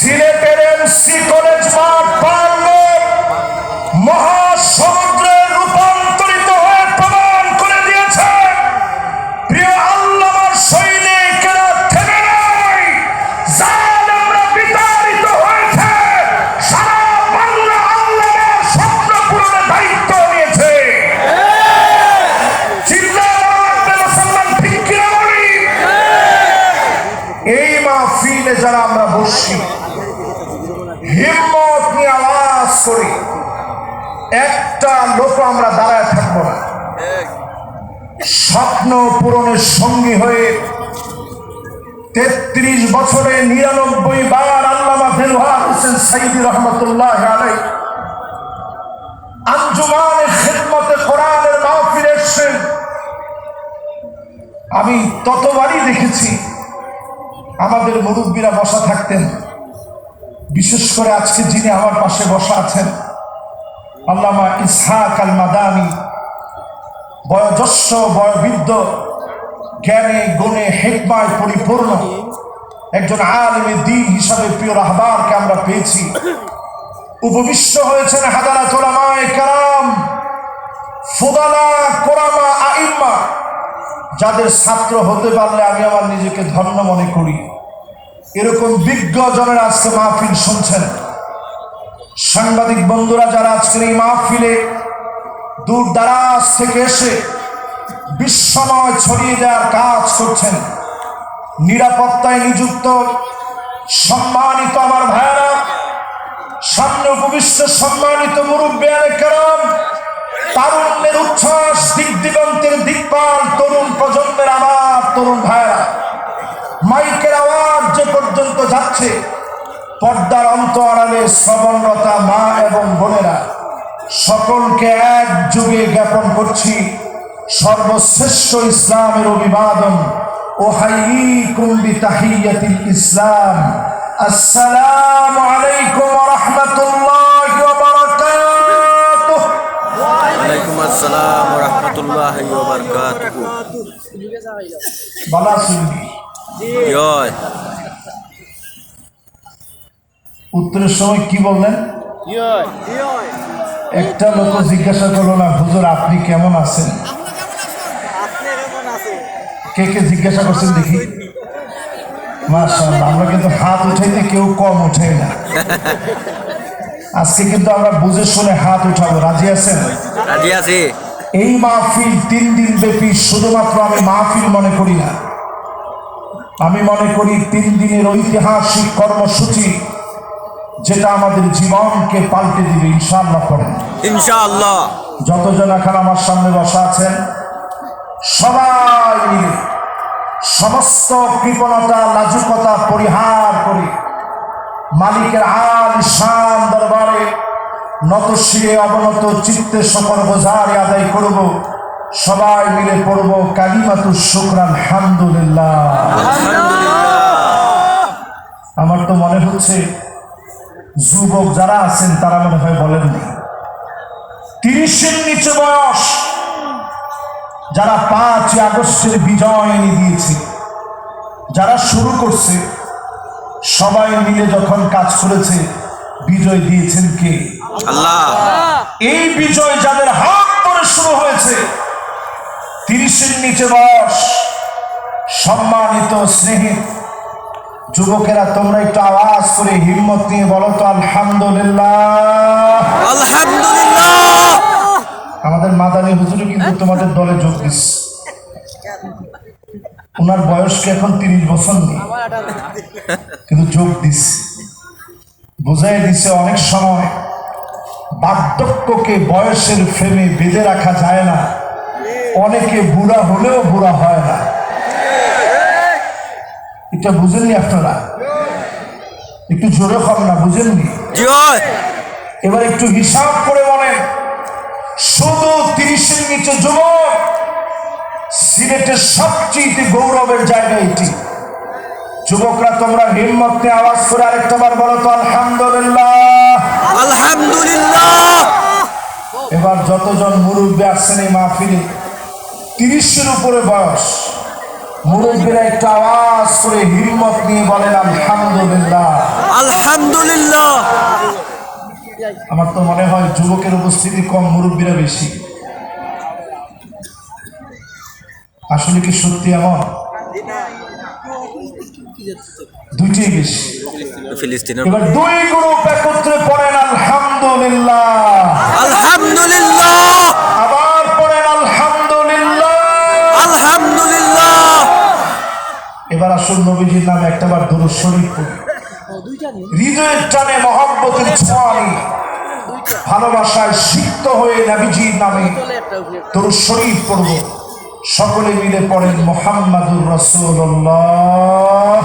সিলেটের MC college মা করে। একটা লোক আমরা দাঁড়ায় থাকব না। স্বপ্ন পূরণের সঙ্গী হয়ে তেত্রিশ বছরে নিরানব্বই বার আল্লামা ফেরহাদ হোসেন সাইদি রহমতুল্লাহ আলাই আঞ্জুমানে খেদমতে কোরআনের এসছেন আমি ততবারই দেখেছি, আমাদের মুরব্বীরা বসা থাকতেন। বিশেষ করে আজকে যিনি আমার পাশে বসা আছেন, আল্লামা ইসহাক আল মাদানি বয়োজ্যেষ্ঠ, বয়বৃদ্ধ, জ্ঞানে, গুণে, হেকমায় পরিপূর্ণ একজন আলমে দিন হিসাবে প্রিয় রাহবারকে আমরা পেয়েছি। উপবিষ্ট হয়েছেন হাজারা তোলামায় কারাম, ফুদালা, কোরামা, আইম্মা, যাদের ছাত্র হতে পারলে আমি আমার নিজেকে ধন্য মনে করি। এরকম বিজ্ঞ জনের আজকে মাহফিল শুনছেন। সাংবাদিক বন্ধুরা যারা আজকের এই মাহফিলে দূর দারাজ থেকে এসে বিশ্বময় ছড়িয়ে দেওয়ার কাজ করছেন, নিরাপত্তায় নিযুক্ত সম্মানিত আমার ভাইয়েরা, সামনে উপবিষ্ট সম্মানিত মুরব্বিয়ান কারণ তারুণ্যের উচ্ছ্বাস দিক দিগন্তের দিকপাল আড়ালে শ্রবণরতা মা এবং বোনেরা সকলকে এক যুগে জ্ঞাপন করছি সর্বশ্রেষ্ঠ ইসলামের অভিবাদন ও হাইকুম্বি তাহিয়াতিল ইসলাম। আসসালামু আলাইকুম রহমতুল্লাহ ওয়ালাইকুম আসসালাম রহমতুল্লাহ বালা শুনবি। জয়। উত্তরের সময় কি বললেন? একটা লোক জিজ্ঞাসা করল না হুজুর আপনি কেমন আছেন? কে কে জিজ্ঞাসা করছেন দেখি। মার্শাল্লাহ আমরা কিন্তু হাত উঠাইতে কেউ কম উঠাই না। আজকে কিন্তু আমরা বুঝে শুনে হাত উঠাবো। রাজি আছেন? রাজি আছি। এই মাহফিল তিন দিন ব্যাপী শুধুমাত্র আমি মাহফিল মনে করি না। আমি মনে করি তিন দিনের ঐতিহাসিক কর্মসূচি যেটা আমাদের জীবনকে পাল্টে দিবে ইনশাআল্লাহ করেন ইনশাআল্লাহ। যতজন এখন আমার সামনে বসা আছেন সবাই মিলে সমস্ত কৃপণতা লাজুকতা পরিহার করে মালিকের আল শান দরবারে নতশিরে অবনত চিত্তে সকল বোঝারে আদায় করব সবাই মিলে পড়ব কালিমাতুর শুক্রান হামদুলিল্লাহ আমার তো মনে হচ্ছে যুবক যারা আছেন তারা মনে হয় বলেননি তিরিশের নিচে বয়স। যারা পাঁচ আগস্টের বিজয় এনে দিয়েছে যারা শুরু করছে সবাই মিলে যখন কাজ করেছে বিজয় দিয়েছেন কে? আল্লাহ। এই বিজয় যাদের হাত ধরে শুরু হয়েছে তিরিশের নিচে বয়স সম্মানিত স্নেহে যুবকেরা তোমরা একটু আওয়াজ করে হিম্মত নিয়ে বলো তো আলহামদুলিল্লাহ। আলহামদুলিল্লাহ। আমাদের মাদানী হুজুরে কিন্তু তোমাদের দলে যোগ দিচ্ছে ওনার বয়স কি এখন তিরিশ বছর নেই? কিন্তু যোগ দিচ্ছে বোঝাই দিছে অনেক সময় বার্ধক্যকে বয়সের ফ্রেমে বেঁধে রাখা যায় না। অনেকে বুড়া হলেও বুড়া হয় না। এটা বুঝেননি আপনারা? একটু জোরে কম না বুঝেননি? এবার একটু হিসাব করে বলেন। শুধু তিরিশের নিচে যুবক সিলেটের সবচেয়ে গৌরবের জায়গা এটি। যুবকরা তোমরা হিম্মত নিয়ে আওয়াজ করে আরেকটা বার বলো তো আলহামদুলিল্লাহ। আলহামদুলিল্লাহ। এবার যতজন মুরব্বী আসছেন এই মাহফিলে তিরিশের উপরে বয়স। মুরব্বীরা একটু আওয়াজ করে হিম্মত নিয়ে বলেন আলহামদুলিল্লাহ। আলহামদুলিল্লাহ। আমার তো মনে হয় যুবকের উপস্থিতি কম মুরব্বীরা বেশি। আসলে কি সত্যি এমন? দুইটাই বেশি। ফিলিস্তিনের এবার দুই গ্রুপ একত্রে পড়েন আলহামদুলিল্লাহ। আলহামদুলিল্লাহ। শরীফ। হৃদয়ের টানে মহব্বতের ছোঁয়া নিয়ে ভালোবাসায় সিক্ত হয়ে নাবিজির নামে তোর শরীফ পড়ব। সকলে মিলে পড়েন মোহাম্মদুর রসুল্লাহ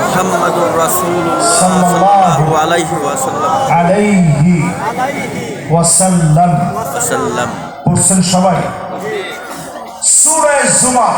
মুহাম্মাদুর রাসূলুল্লাহ আলাইহি ওয়াসাল্লাম। আলাইহি ওয়াসাল্লাম। ওয়াসাল্লাম। পড়ছেন সবাই। সুরে জুমা